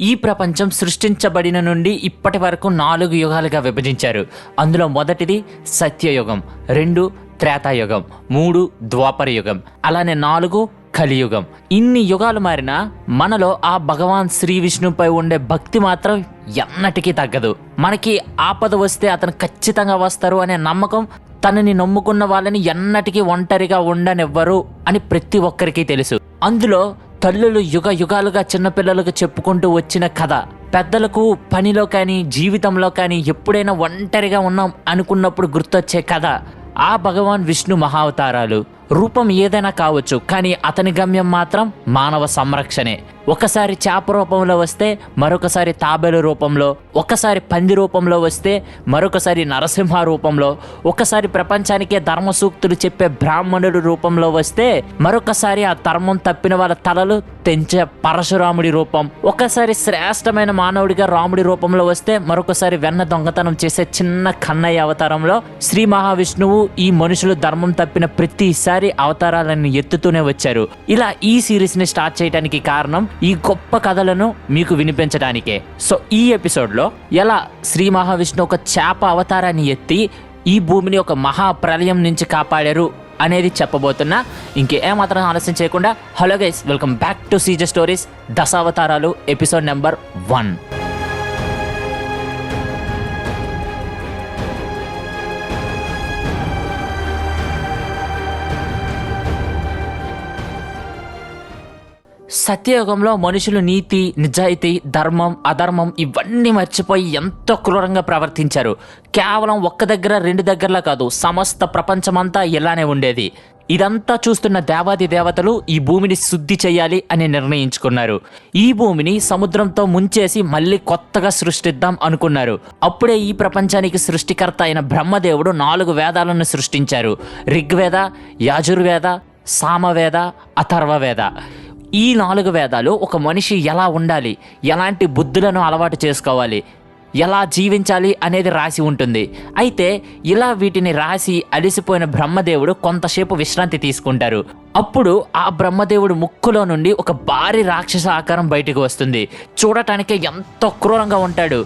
ఈ ప్రపంచం సృష్టించబడిన నుండి ఇప్పటి వరకు నాలుగు యుగాలుగా విభజించారు. అందులో మొదటిది సత్యయుగం రెండు త్రేతాయుగం మూడు ద్వాపర యుగం అలానే నాలుగు కలియుగం. ఇన్ని యుగాలు మారినా మనలో ఆ భగవాన్ శ్రీ విష్ణుపై ఉండే భక్తి మాత్రం ఎన్నటికీ తగ్గదు. మనకి ఆపద వస్తే అతను ఖచ్చితంగా వస్తారు అనే నమ్మకం తనని నమ్ముకున్న వాళ్ళని ఎన్నటికీ ఒంటరిగా ఉండనివ్వరు అని ప్రతి ఒక్కరికి తెలుసు. అందులో తల్లులు యుగ యుగాలుగా చిన్నపిల్లలకు చెప్పుకుంటూ వచ్చిన కథ. పెద్దలకు పనిలో కానీ జీవితంలో కానీ ఎప్పుడైనా ఒంటరిగా ఉన్నాం అనుకున్నప్పుడు గుర్తొచ్చే కథ. ఆ భగవాన్ విష్ణు మహావతారాలు. రూపం ఏదైనా కావచ్చు కానీ అతని గమ్యం మాత్రం మానవ సంరక్షణే. ఒకసారి చేప రూపంలో వస్తే మరొకసారి తాబేలు రూపంలో ఒకసారి పంది రూపంలో వస్తే మరొకసారి నరసింహ రూపంలో ఒకసారి ప్రపంచానికే ధర్మ సూక్తులు చెప్పే బ్రాహ్మణుడు రూపంలో వస్తే మరొకసారి ఆ ధర్మం తప్పిన వాళ్ళ తలలు తెంచే పరశురాముడి రూపం ఒకసారి శ్రేష్టమైన మానవుడిగా రాముడి రూపంలో వస్తే మరొకసారి వెన్న దొంగతనం చేసే చిన్న కన్నయ్య అవతారంలో శ్రీ మహావిష్ణువు ఈ మనుషులు ధర్మం తప్పిన ప్రతిసారి అవతారాలను ఎత్తుతూనే వచ్చారు. ఇలా ఈ సిరీస్ని స్టార్ట్ చేయడానికి కారణం ఈ గొప్ప కథలను మీకు వినిపించడానికే సో ఈ ఎపిసోడ్లో ఎలా శ్రీ మహావిష్ణు ఒక చేప అవతారాన్ని ఎత్తి ఈ భూమిని ఒక మహా ప్రళయం నుంచి కాపాడారు అనేది చెప్పబోతున్నా ఇంకేమాత్రం ఆలస్యం చేయకుండా hello guys welcome back to సీజ stories దశావతారాలు ఎపిసోడ్ నెంబర్ వన్. సత్యయుగంలో మనుషులు నీతి నిజాయితీ ధర్మం అధర్మం ఇవన్నీ మర్చిపోయి ఎంతో క్రూరంగా ప్రవర్తించారు. కేవలం ఒక్క దగ్గర రెండు దగ్గరలా కాదు సమస్త ప్రపంచమంతా ఇలానే ఉండేది. ఇదంతా చూస్తున్న దేవాది దేవతలు ఈ భూమిని శుద్ధి చేయాలి అని నిర్ణయించుకున్నారు. ఈ భూమిని సముద్రంతో ముంచేసి మళ్ళీ కొత్తగా సృష్టిద్దాం అనుకున్నారు. అప్పుడే ఈ ప్రపంచానికి సృష్టికర్త అయిన బ్రహ్మదేవుడు నాలుగు వేదాలను సృష్టించారు. ఋగ్వేద యాజుర్వేద సామవేద అథర్వవేద. ఈ నాలుగు వేదాలు ఒక మనిషి ఎలా ఉండాలి? ఎలాంటి బుద్ధులను అలవాటు చేసుకోవాలి? ఎలా జీవించాలి అనేది రాసి ఉంటుంది. అయితే ఇలా వీటిని రాసి అలిసిపోయిన బ్రహ్మదేవుడు కొంతసేపు విశ్రాంతి తీసుకుంటారు. అప్పుడు ఆ బ్రహ్మదేవుడు ముక్కులో నుండి ఒక భారీ రాక్షస ఆకారం బయటకు వస్తుంది. చూడటానికి ఎంతో క్రూరంగా ఉంటాడు.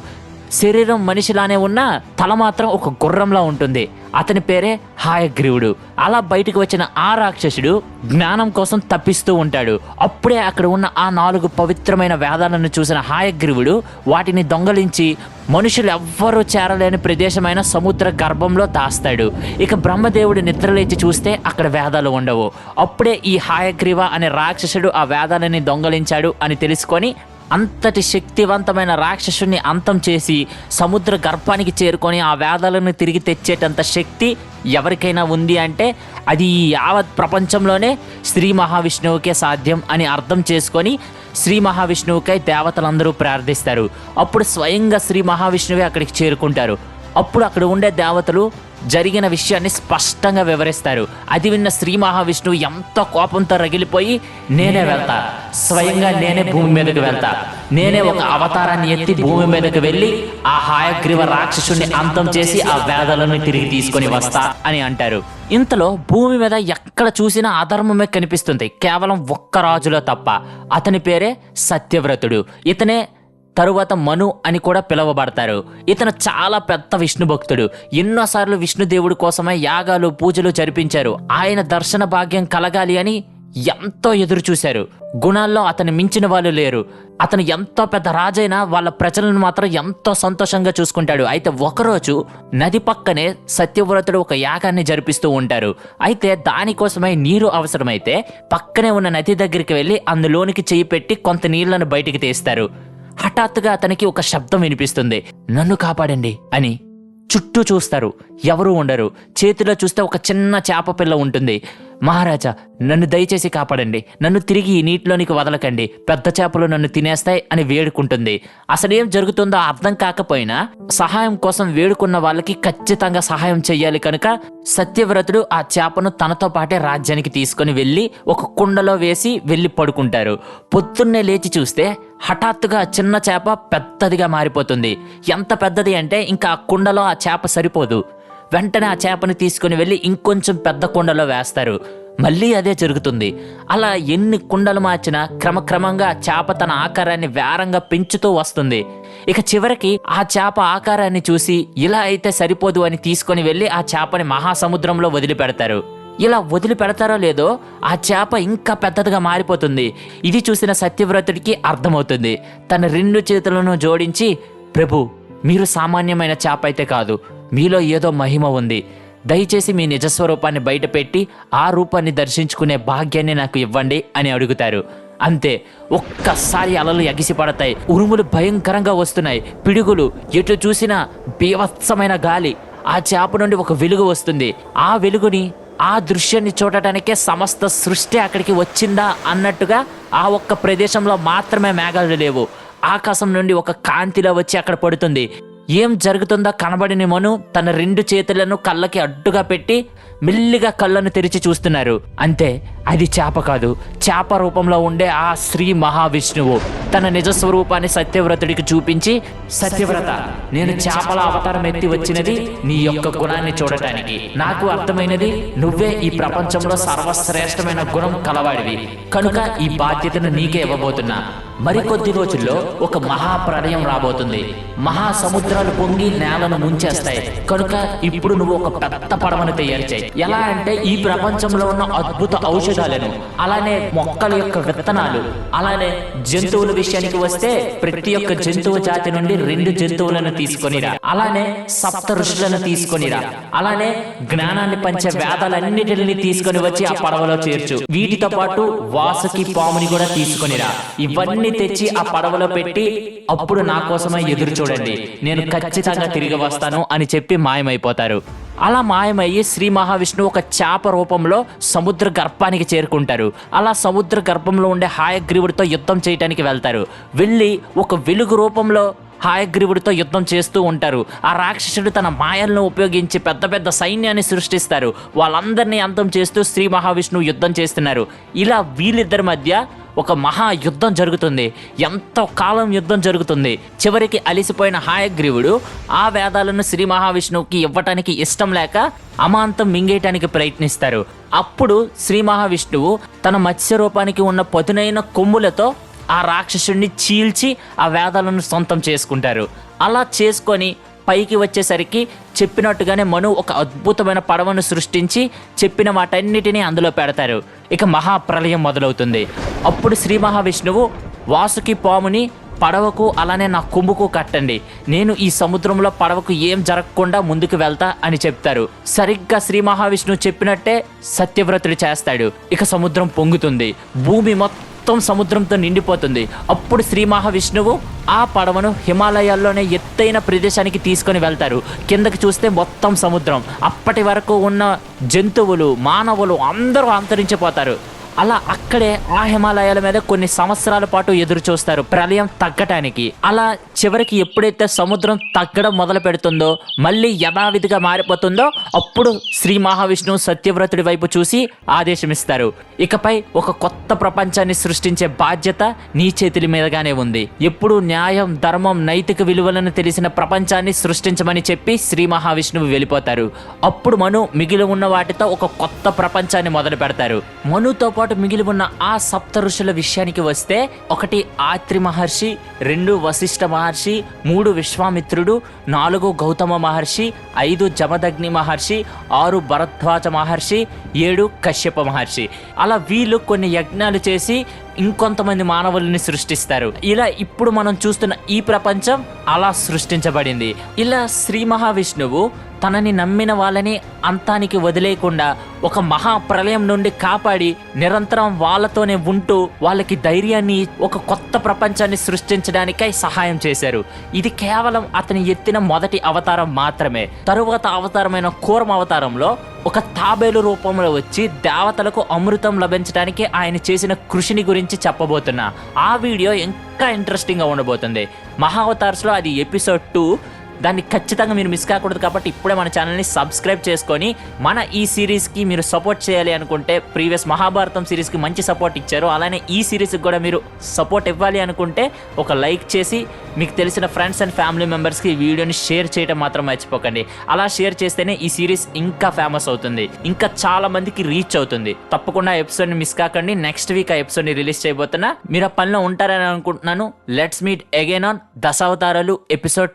శరీరం మనిషిలానే ఉన్నా తల మాత్రం ఒక గుర్రంలా ఉంటుంది. అతని పేరే హాయగ్రీవుడు. అలా బయటకు వచ్చిన ఆ రాక్షసుడు జ్ఞానం కోసం తప్పిస్తూ ఉంటాడు. అప్పుడే అక్కడ ఉన్న ఆ నాలుగు పవిత్రమైన వేదాలను చూసిన హాయగ్రీవుడు వాటిని దొంగలించి మనుషులు ఎవ్వరూ చేరలేని ప్రదేశమైన సముద్ర గర్భంలో దాస్తాడు. ఇక బ్రహ్మదేవుడు నిద్రలేచి చూస్తే అక్కడ వేదాలు ఉండవు. అప్పుడే ఈ హాయగ్రీవ అనే రాక్షసుడు ఆ వేదాలని దొంగలించాడు అని తెలుసుకొని అంతటి శక్తివంతమైన రాక్షసుని అంతం చేసి సముద్ర గర్భానికి చేరుకొని ఆ వేదాలను తిరిగి తెచ్చేటంత శక్తి ఎవరికైనా ఉంది అంటే అది యావత్ ప్రపంచంలోనే శ్రీ మహావిష్ణువుకే సాధ్యం అని అర్థం చేసుకొని శ్రీ మహావిష్ణువుకై దేవతలందరూ ప్రార్థిస్తారు. అప్పుడు స్వయంగా శ్రీ మహావిష్ణువే అక్కడికి చేరుకుంటారు. అప్పుడు అక్కడ ఉండే దేవతలు జరిగిన విషయాన్ని స్పష్టంగా వివరిస్తారు. అది విన్న శ్రీ మహావిష్ణువు ఎంత కోపంతో రగిలిపోయి నేనే వెళ్తా. స్వయంగా నేనే భూమి మీదకి వెళ్తా. నేనే ఒక అవతారాన్ని ఎత్తి భూమి మీదకి వెళ్ళి ఆ హాయగ్రీవ రాక్షసుని అంతం చేసి ఆ వేదలను తిరిగి తీసుకొని వస్తా అని అంటారు. ఇంతలో భూమి మీద ఎక్కడ చూసినా అధర్మమే కనిపిస్తుంది. కేవలం ఒక్క రాజులో తప్ప. అతని పేరే సత్యవ్రతుడు. ఇతనే తరువాత మను అని కూడా పిలువబడతారు. ఇతను చాలా పెద్ద విష్ణు భక్తుడు. ఎన్నోసార్లు విష్ణుదేవుడి కోసమే యాగాలు పూజలు జరిపించారు. ఆయన దర్శన భాగ్యం కలగాలి అని ఎంతో ఎదురు చూశారు. గుణాల్లో అతని మించిన వాళ్ళు లేరు. అతను ఎంతో పెద్ద రాజైనా వాళ్ళ ప్రజలను మాత్రం ఎంతో సంతోషంగా చూసుకుంటాడు. అయితే ఒకరోజు నది పక్కనే సత్యవ్రతుడు ఒక యాగాన్ని జరిపిస్తూ ఉంటారు. అయితే దానికోసమై నీరు అవసరమైతే పక్కనే ఉన్న నది దగ్గరికి వెళ్ళి అందులోనికి చేయి పెట్టి కొంత నీళ్ళను బయటికి తీస్తారు. హఠాత్తుగా అతనికి ఒక శబ్దం వినిపిస్తుంది. నన్ను కాపాడండి అని. చుట్టూ చూస్తారు. ఎవరూ ఉండరు. చేతిలో చూస్తే ఒక చిన్న చేప పిల్ల ఉంటుంది. మహారాజా నన్ను దయచేసి కాపాడండి. నన్ను తిరిగి ఈ నీటిలోనికి వదలకండి. పెద్ద చేపలు నన్ను తినేస్తాయి అని వేడుకుంటుంది. అసలేం జరుగుతుందో అర్థం కాకపోయినా సహాయం కోసం వేడుకున్న వాళ్ళకి ఖచ్చితంగా సహాయం చెయ్యాలి కనుక సత్యవ్రతుడు ఆ చేపను తనతో పాటే రాజ్యానికి తీసుకొని వెళ్ళి ఒక కుండలో వేసి వెళ్ళి పడుకుంటారు. పొద్దున్నే లేచి చూస్తే హఠాత్తుగా చిన్న చేప పెద్దదిగా మారిపోతుంది. ఎంత పెద్దది అంటే ఇంకా ఆ కుండలో ఆ చేప సరిపోదు. వెంటనే ఆ చేపని తీసుకుని వెళ్ళి ఇంకొంచెం పెద్ద కుండలో వేస్తారు. మళ్ళీ అదే జరుగుతుంది. అలా ఎన్ని కుండలు మార్చినా క్రమక్రమంగా చేప తన ఆకారాన్ని వేరంగా పెంచుతూ వస్తుంది. ఇక చివరికి ఆ చేప ఆకారాన్ని చూసి ఇలా అయితే సరిపోదు అని తీసుకొని వెళ్ళి ఆ చేపని మహాసముద్రంలో వదిలిపెడతారు. ఇలా వదిలిపెడతారో లేదో ఆ చేప ఇంకా పెద్దదిగా మారిపోతుంది. ఇది చూసిన సత్యవ్రతుడికి అర్థమవుతుంది. తన రెండు చేతులను జోడించి ప్రభు మీరు సామాన్యమైన చేప అయితే కాదు. మీలో ఏదో మహిమ ఉంది. దయచేసి మీ నిజస్వరూపాన్ని బయటపెట్టి ఆ రూపాన్ని దర్శించుకునే భాగ్యాన్ని నాకు ఇవ్వండి అని అడుగుతారు. అంతే ఒక్కసారి అలలు ఎగిసిపడతాయి. ఉరుములు భయంకరంగా వస్తున్నాయి. పిడుగులు ఎటు చూసినా బీభత్సమైన గాలి. ఆ చేప నుండి ఒక వెలుగు వస్తుంది. ఆ వెలుగుని ఆ దృశ్యాన్ని చూడటానికే సమస్త సృష్టి అక్కడికి వచ్చిందా అన్నట్టుగా ఆ ఒక్క ప్రదేశంలో మాత్రమే మేఘాలు లేవు. ఆకాశం నుండి ఒక కాంతిలో వచ్చి అక్కడ పడుతుంది. ఏం జరుగుతుందో కనబడిన మను తన రెండు చేతులను కళ్ళకి అడ్డుగా పెట్టి మెల్లిగా కళ్ళను తెరిచి చూస్తున్నారు. అంతే అది చేప కాదు. చేప రూపంలో ఉండే ఆ శ్రీ మహావిష్ణువు తన నిజ స్వరూపాన్ని సత్యవ్రతుడికి చూపించి సత్యవ్రత నేను చేపల అవతారం ఎత్తి వచ్చినది నీ యొక్క గుణాన్ని చూడటానికి. నాకు అర్థమైనది నువ్వే ఈ ప్రపంచంలో సర్వశ్రేష్టమైన గుణం కలవాడివి. కనుక ఈ బాధ్యతను నీకే ఇవ్వబోతున్నా. మరికొద్ది రోజుల్లో ఒక మహాప్రళయం రాబోతుంది. మహాసముద్రాలు పొంగి నేలను ముంచేస్తాయి. కనుక ఇప్పుడు నువ్వు ఒక పెద్ద పడవను తయారు చేయి. ఎలా అంటే ఈ ప్రపంచంలో ఉన్న అద్భుత ఔషధాలను అలానే మొక్కల యొక్క విత్తనాలు అలానే జంతువుల విషయానికి వస్తే ప్రతి ఒక్క జంతువు జాతి నుండి రెండు జంతువులను తీసుకొనిరా. అలానే సప్త ఋషులను తీసుకొనిరా. అలానే జ్ఞానాన్ని పంచే వేదాలన్నిటిని తీసుకొని వచ్చి ఆ పడవలో చేర్చు. వీటితో పాటు వాసుకి పాముని కూడా తీసుకొనిరా. ఇవన్నీ తెచ్చి ఆ పడవలో పెట్టి అప్పుడు నా కోసమే ఎదురు చూడండి. నేను ఖచ్చితంగా తిరిగి వస్తాను అని చెప్పి మాయమైపోతారు. అలా మాయమయ్యి శ్రీ మహావిష్ణువు ఒక చేప రూపంలో సముద్ర గర్భానికి చేరుకుంటారు. అలా సముద్ర గర్భంలో ఉండే హాయగ్రీవుడితో యుద్ధం చేయడానికి వెళ్తారు. వెళ్ళి ఒక వెలుగు రూపంలో హాయగ్రీవుడితో యుద్ధం చేస్తూ ఉంటారు. ఆ రాక్షసుడు తన మాయలను ఉపయోగించి పెద్ద పెద్ద సైన్యాన్ని సృష్టిస్తారు. వాళ్ళందరినీ అంతం చేస్తూ శ్రీ మహావిష్ణువు యుద్ధం చేస్తున్నారు. ఇలా వీళ్ళిద్దరి మధ్య ఒక మహా యుద్ధం జరుగుతుంది. ఎంతో కాలం యుద్ధం జరుగుతుంది. చివరికి అలిసిపోయిన హాయగ్రీవుడు ఆ వేదాలను శ్రీ మహావిష్ణువుకి ఇవ్వటానికి ఇష్టం లేక అమాంతం మింగేయటానికి ప్రయత్నిస్తారు. అప్పుడు శ్రీ మహావిష్ణువు తన మత్స్య రూపానికి ఉన్న పదునైన కొమ్ములతో ఆ రాక్షసుడిని చీల్చి ఆ వేదాలను సొంతం చేసుకుంటారు. అలా చేసుకొని పైకి వచ్చేసరికి చెప్పినట్టుగానే మను ఒక అద్భుతమైన పడవను సృష్టించి చెప్పిన వాటన్నిటినీ అందులో పెడతారు. ఇక మహాప్రలయం మొదలవుతుంది. అప్పుడు శ్రీ మహావిష్ణువు వాసుకి పాముని పడవకు అలానే నా కుంభుకు కట్టండి. నేను ఈ సముద్రంలో పడవకు ఏం జరగకుండా ముందుకు వెళ్తా అని చెప్తారు. సరిగ్గా శ్రీ మహావిష్ణువు చెప్పినట్టే సత్యవ్రతుడు చేస్తాడు. ఇక సముద్రం పొంగుతుంది. భూమి మొత్తం మొత్తం సముద్రంతో నిండిపోతుంది. అప్పుడు శ్రీ మహావిష్ణువు ఆ పడవను హిమాలయాల్లోనే ఎత్తైన ప్రదేశానికి తీసుకొని వెళ్తారు. కిందకి చూస్తే మొత్తం సముద్రం. అప్పటి వరకు ఉన్న జంతువులు మానవులు అందరూ అంతరించిపోతారు. అలా అక్కడే ఆ హిమాలయాల మీద కొన్ని సంవత్సరాల పాటు ఎదురు చూస్తారు. ప్రళయం తగ్గటానికి. అలా చివరికి ఎప్పుడైతే సముద్రం తగ్గడం మొదలు పెడుతుందో మళ్ళీ యథావిధిగా మారిపోతుందో అప్పుడు శ్రీ మహావిష్ణువు సత్యవ్రతుడి వైపు చూసి ఆదేశమిస్తారు. ఇకపై ఒక కొత్త ప్రపంచాన్ని సృష్టించే బాధ్యత నీ చేతుల మీదగానే ఉంది. ఎప్పుడు న్యాయం ధర్మం నైతిక విలువలను తెలిసిన ప్రపంచాన్ని సృష్టించమని చెప్పి శ్రీ మహావిష్ణువు వెళ్ళిపోతారు. అప్పుడు మను మిగిలి ఉన్న వాటితో ఒక కొత్త ప్రపంచాన్ని మొదలు పెడతారు మనుతో పాటు మిగిలి ఉన్న ఆ సప్త ఋషుల విషయానికి వస్తే ఒకటి ఆత్రి మహర్షి రెండు వశిష్ఠ మహర్షి మూడు విశ్వామిత్రుడు నాలుగు గౌతమ మహర్షి ఐదు జమదగ్ని మహర్షి ఆరు భరద్వాజ మహర్షి ఏడు కశ్యప మహర్షి. అలా వీళ్ళు కొన్ని యజ్ఞాలు చేసి ఇంకొంతమంది మానవుల్ని సృష్టిస్తారు. ఇలా ఇప్పుడు మనం చూస్తున్న ఈ ప్రపంచం అలా సృష్టించబడింది. ఇలా శ్రీ మహావిష్ణువు తనని నమ్మిన వాళ్ళని అంతానికి వదిలేయకుండా ఒక మహా ప్రళయం నుండి కాపాడి నిరంతరం వాళ్ళతోనే ఉంటూ వాళ్ళకి ధైర్యాన్ని ఒక కొత్త ప్రపంచాన్ని సృష్టించడానికై సహాయం చేశారు. ఇది కేవలం అతని ఎత్తిన మొదటి అవతారం మాత్రమే. తరువాత అవతారమైన కూరం అవతారంలో ఒక తాబేలు రూపంలో వచ్చి దేవతలకు అమృతం లభించడానికి ఆయన చేసిన కృషిని గురించి చెప్పబోతున్నా. ఆ వీడియో ఇంకా ఇంట్రెస్టింగ్గా ఉండబోతుంది. మహావతార్స్లో అది ఎపిసోడ్ టూ దాన్ని ఖచ్చితంగా మీరు మిస్ కాకూడదు కాబట్టి ఇప్పుడే మన ఛానల్ని సబ్స్క్రైబ్ చేసుకొని మన ఈ సిరీస్కి మీరు సపోర్ట్ చేయాలి అనుకుంటే ప్రీవియస్ మహాభారతం సిరీస్కి మంచి సపోర్ట్ ఇచ్చారు. అలానే ఈ సిరీస్కి కూడా మీరు సపోర్ట్ ఇవ్వాలి అనుకుంటే ఒక లైక్ చేసి మీకు తెలిసిన ఫ్రెండ్స్ అండ్ ఫ్యామిలీ మెంబర్స్కి ఈ వీడియోని షేర్ చేయడం మాత్రం మర్చిపోకండి. అలా షేర్ చేస్తేనే ఈ సిరీస్ ఇంకా ఫేమస్ అవుతుంది. ఇంకా చాలా మందికి రీచ్ అవుతుంది. తప్పకుండా ఎపిసోడ్ని మిస్ కాకండి. నెక్స్ట్ వీక్ ఆ ఎపిసోడ్ని రిలీజ్ చేయబోతున్నా మీరు ఆ పనిలో ఉంటారని అనుకుంటున్నాను. లెట్స్ మీట్ అగైన్ ఆన్ దశావతారాలు episode